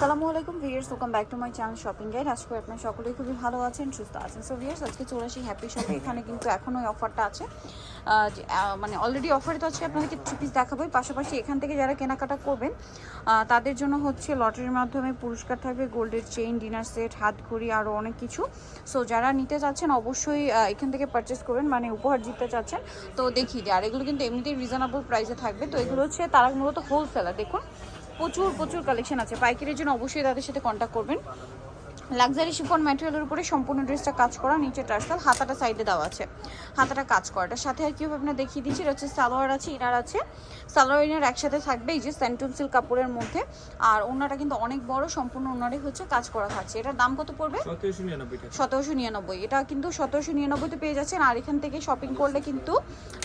আসসালামু আলাইকুম viewers welcome back to my channel shopping guide. আজকে আপনারা সকলেই খুবই ভালো আছেন সুস্থ আছেন। সো ভিয়ার্স আজকে চলে আসি হ্যাপি শপে এখানে কিন্তু এখনও অফারটা আছে। মানে অলরেডি অফারে তো আজকে আপনাদেরকে থ্রি পিস দেখাবোই পাশাপাশি এখান থেকে যারা কেনাকাটা করবেন তাদের জন্য হচ্ছে লটারির মাধ্যমে পুরস্কার থাকবে গোল্ডের চেইন ডিনার সেট হাত ঘড়ি আরও অনেক কিছু। সো যারা নিতে চাচ্ছেন অবশ্যই এখান থেকে পারচেস করবেন মানে উপহার জিততে চাচ্ছেন। তো দিই আর এগুলো কিন্তু এমনিতেই রিজনেবল প্রাইসে থাকবে। তো এগুলো হচ্ছে তারা মূলত হোলসেলার দেখুন। প্রচুর প্রচুর কালেকশন আছে। পাইকারির জন্য অবশ্যই তাদের সাথে কন্ট্যাক্ট করবেন। লাক্সারি শিফন ম্যাটেরিয়ালের উপরে সম্পূর্ণ ড্রেসটা কাজ করা নিচে টার্সাল, হাতাটা সাইডে দেওয়া আছে। হাতাটা কাজ করা। এটার সাথে আর কি আপনার দেখিয়ে দিচ্ছি এটা হচ্ছে সালোয়ার আছে ইনার আছে। সালোয়ার ইনার একসাথে থাকবে এই যে সেন্টুন সিল্ক কাপড়ের মধ্যে। আর ওনাটা কিন্তু অনেক বড় সম্পূর্ণ ওনারই হচ্ছে কাজ করা থাকছে। এটার দাম কত পড়বে? সতেরোশো নিরানব্বই এটা কিন্তু সতেরোশো নিরানব্বইতে পেয়ে যাচ্ছেন। আর এখান থেকে শপিং করলে কিন্তু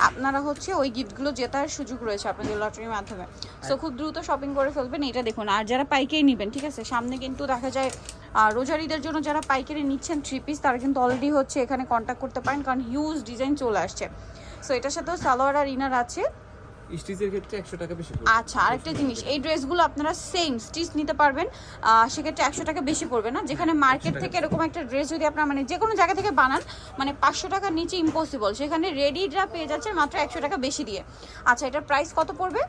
আপনারা হচ্ছে ওই গিফটগুলো জেতার সুযোগ রয়েছে আপনাদের লটারির মাধ্যমে। সো খুব দ্রুত শপিং করে ফেলবেন এটা দেখুন। আর যারা পাইকারি নেবেন ঠিক আছে? সামনে কিন্তু দেখা যায় আহ, রোজারিদের জন্য যারা পাইকারি নিচ্ছেন থ্রি পিস তারা কিন্তু অলরেডি হচ্ছে এখানে কন্ট্যাক্ট করতে পারেন। কারণ হিউজ ডিজাইন চলে আসছে। সো এটার সাথেও সালোয়ার আর ইনার আছে। স্টিচের ক্ষেত্রে একশো টাকা বেশি পড়বে। আচ্ছা আরেকটা জিনিস এই ড্রেসগুলো আপনারা সেম স্টিচ নিতে পারবেন। সেক্ষেত্রে একশো টাকা বেশি পড়বে না। যেখানে মার্কেট থেকে এরকম একটা ড্রেস যদি আপনারা মানে যে কোনো জায়গা থেকে বানান মানে পাঁচশো টাকার নিচে ইম্পসিবল সেখানে রেডিটা পেয়ে যাচ্ছে মাত্র একশো টাকা বেশি দিয়ে। আচ্ছা এটার প্রাইস কত পড়বে?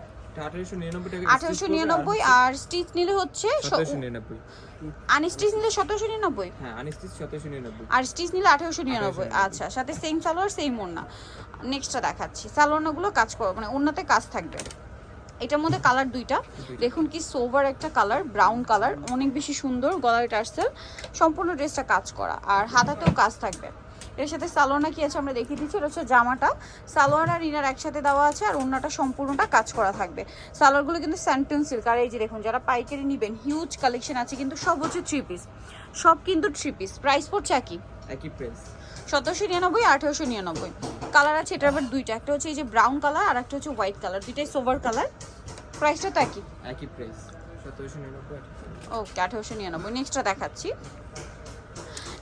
আঠারোশো নিরানব্বই আর স্টিচ নিলে হচ্ছে আনস্টিচ নিলে সতেরোশো নিরানব্বই? হ্যাঁ আর স্টিচ নিলে আঠেরোশো নিরানব্বই আচ্ছা সাথে সেম সালোয়ার সেম ওড়না। নেক্সটটা দেখাচ্ছি। সালোয়ারগুলো কাজ করো মানে ওড়নাতে কাজ থাকবে। এটার মধ্যে কালার দুইটা। দেখুন কি সোভার একটা কালার ব্রাউন কালার অনেক বেশি সুন্দর গলায় টার্সেল সম্পূর্ণ ড্রেসটা কাজ করা। আর হাতাতেও কাজ থাকবে। এর সাথে সালোয়ারটা কি আছে আমরা দেখিয়ে দিচ্ছি এটা হচ্ছে জামাটা। সালোয়ার আর ইনার একসাথে দেওয়া আছে আর অন্যটা সম্পূর্ণটা কাজ করা থাকবে। সালোয়ারগুলো কিন্তু স্যান্টন সিল্ক আর এই যে দেখুন যারা পাইকারি নেবেন হিউজ কালেকশন আছে কিন্তু সব হচ্ছে থ্রি পিস সব কিন্তু থ্রি পিস প্রাইস পড়ছে একই। একই প্রাইস সতেরোশো নিরানব্বই আঠেরোশো নিরানব্বই। কালার আছে এটার আবার দুইটা একটা হচ্ছে এই যে ব্রাউন কালার আর একটা হচ্ছে হোয়াইট কালার দুইটাই সোভার কালার প্রাইসটা তো একই। একই প্রাইস সতেরোশো নিরানব্বই ওকে আঠেরোশো নিরানব্বই নেক্সটটা দেখাচ্ছি।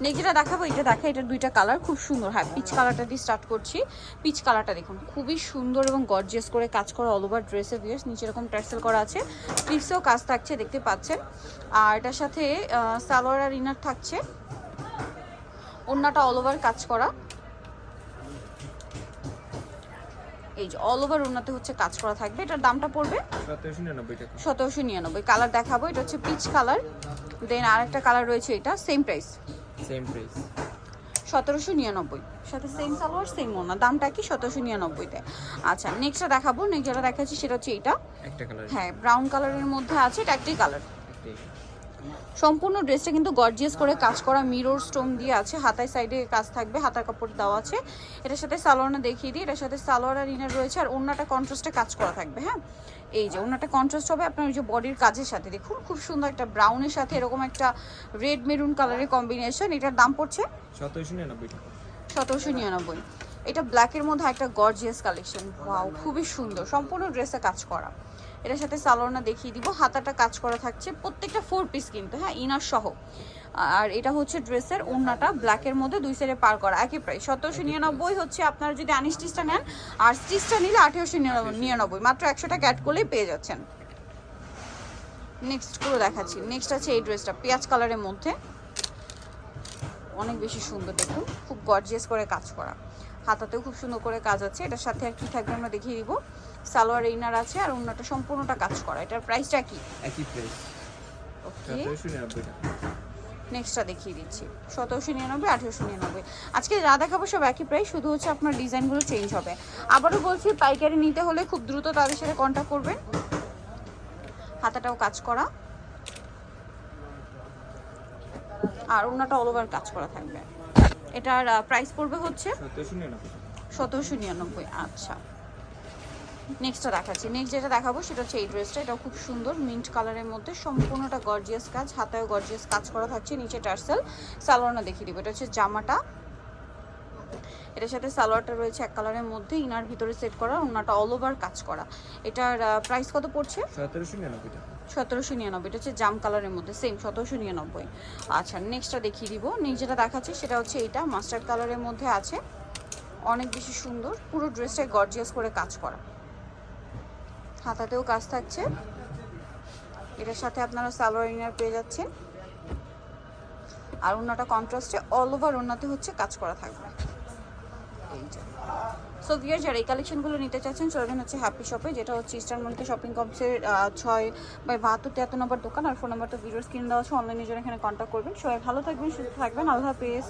নেক্সট যেটা দেখাবো, এটা দেখা এটা দুইটা কালার খুব সুন্দর। হ্যাঁ পিচ কালারটা দিয়ে স্টার্ট করছি। পিচ কালারটা দেখুন, খুবই সুন্দর এবং গর্জিয়াস করে কাজ করা অল ওভার ড্রেসের ভিউস নিচে এরকম টার্সেল করা আছে। স্লিভসেও কাজ থাকছে, দেখতে পাচ্ছেন। আর এটার সাথে সালোয়ার আর ইনার থাকছে। ওড়নাটা অল ওভার কাজ করা। এই যে অল ওভার ওড়নাতে হচ্ছে কাজ করা থাকবে। এটার দামটা পড়বে সতেরোশো নিরানব্বই। কালার দেখাবো, এটা হচ্ছে পিচ কালার দেন আরেকটা কালার রয়েছে এটা সেম প্রাইস সেম প্রাইস সতেরোশো নিরানব্বই। সাথে সেম সালোয়ার সেম ওনা দামটা কি? সতেরোশো নিরানব্বইতে। আচ্ছা নেক্সটটা দেখাবো। নেক্সট যেটা দেখাচ্ছি সেটা হচ্ছে এটা একটা কালার হ্যাঁ ব্রাউন কালারের মধ্যে আছে এটা একটাই কালার সম্পূর্ণ ড্রেসটা কিন্তু গর্জিয়াস করে কাজ করা মিরর স্টোন দিয়ে আছে। হাতায় সাইডে কাজ থাকবে হাতার কাপড় দেওয়া আছে। এটার সাথে সালোয়ারটা দেখিয়ে দিই এটার সাথে সালোয়ার আর ইনার রয়েছে আর অন্যটা কন্ট্রাস্টে কাজ করা থাকবে হ্যাঁ? এই যে অন্যটা কন্ট্রাস্ট হবে আপনার ওই যে বডির কাজের সাথে দেখুন খুব সুন্দর একটা ব্রাউনের সাথে এরকম একটা রেড মেরুন কালারের কম্বিনেশন এটার দাম পড়ছে সতেরোশো নিরানব্বই সতেরোশো নিরানব্বই। এটা ব্ল্যাকের মধ্যে একটা গর্জিয়াস কালেকশন ওয়াও খুবই সুন্দর। সম্পূর্ণ ড্রেসে কাজ করা। এটার সাথে সালোয়ারটা দেখিয়ে দিব। হাতাটা কাজ করা থাকছে প্রত্যেকটা ফোর পিস কিন্তু হ্যাঁ ইনার সহ। আর এটা হচ্ছে ড্রেসের ওড়নাটা ব্ল্যাকের মধ্যে দুই সাইডে পার করা একই প্রাইস সতেরোশো নিরানব্বই হচ্ছে আপনারা যদি আনি স্টিচটা নেন আর স্টিচটা নিলে আঠেরোশো নিরানব্বই মাত্র একশো টাকা অ্যাড করলেই পেয়ে যাচ্ছেন। নেক্সট করে দেখাচ্ছি। নেক্সট আছে এই ড্রেসটা পেঁয়াজ কালারের মধ্যে। অনেক বেশি সুন্দর দেখুন খুব গর্জিয়াস করে কাজ করা। হাতাতেও খুব সুন্দর করে কাজ আছে। এটার সাথে আর কি থাকবে আমরা দেখিয়ে দিব। সালোয়ার ইনার আছে আর অন্যটা সম্পূর্ণটা কাজ করা। এটার প্রাইসটা কি? একই প্রাইস। ওকে। নেক্সটটা দেখিয়ে দিচ্ছি। সতেরোশো নিরানব্বই আঠেরোশো নিরানব্বই। আজকে যা দেখাবো সব একই প্রাইস শুধু হচ্ছে আপনার ডিজাইনগুলো চেঞ্জ হবে। আবারও বলছি পাইকারি নিতে হলে খুব দ্রুত তাদের সাথে কন্ট্যাক্ট করবেন। হাতাটাও কাজ করা। আর অন্যটা অল ওভার কাজ করা থাকবে। এটার প্রাইস পড়বে হচ্ছে সতেরোশো নিরানব্বই। আচ্ছা। নেক্সটটা দেখাচ্ছি। নেক্সট যেটা দেখাবো সেটা হচ্ছে এই ড্রেসটা এটা খুব সুন্দর মিন্ট কালারের মধ্যে সম্পূর্ণটা গর্জিয়াস কাজ হাতায় গর্জিয়াস কাজ করা থাকছে নিচে টার্সেল। সালোয়ারটা দেখিয়ে দিব। এটা হচ্ছে জামাটা। এটার সাথে সালোয়ারটা রয়েছে এক কালারের মধ্যে ইনার ভিতরে সেট করা ওনাটা অল ওভার কাজ করা। এটার প্রাইস কত পড়ছে? সতেরোশো নিরানব্বই টাকা সতেরোশো নিরানব্বই। এটা হচ্ছে জাম কালারের মধ্যে সেম সতেরোশো নিরানব্বই। আচ্ছা নেক্সটটা দেখিয়ে দিব। নেক্সট যেটা দেখাচ্ছে সেটা হচ্ছে এটা মাস্টার্ড কালারের মধ্যে আছে। অনেক বেশি সুন্দর, পুরো ড্রেসটাই গর্জিয়াস করে কাজ করা। হাতাতেও কাজ থাকছে। এটার সাথে আপনারা সালোয়ার ইনার পেয়ে যাচ্ছেন। আর ওনাটা কন্ট্রাস্টে অল ওভার ওনাতে হচ্ছে কাজ করা থাকবে। এই সো ভিয়ার যারা এই কালেকশনগুলো নিতে চাচ্ছেন চলবেন হচ্ছে হ্যাপি শপে যেটা হচ্ছে ইস্টার্ন মল্লিকা শপিং কমপ্লেক্সের ছয় বাই বাহাত্তর তেহাত্তর নম্বর দোকান। আর ফোন নাম্বারটা ভিডিওর স্ক্রিন দেওয়া আছে অনলাইনে জন্য এখানে কন্ট্যাক্ট করবেন। সবাই ভালো থাকবেন, সুস্থ থাকবেন। আল্লাহ হাফিজ।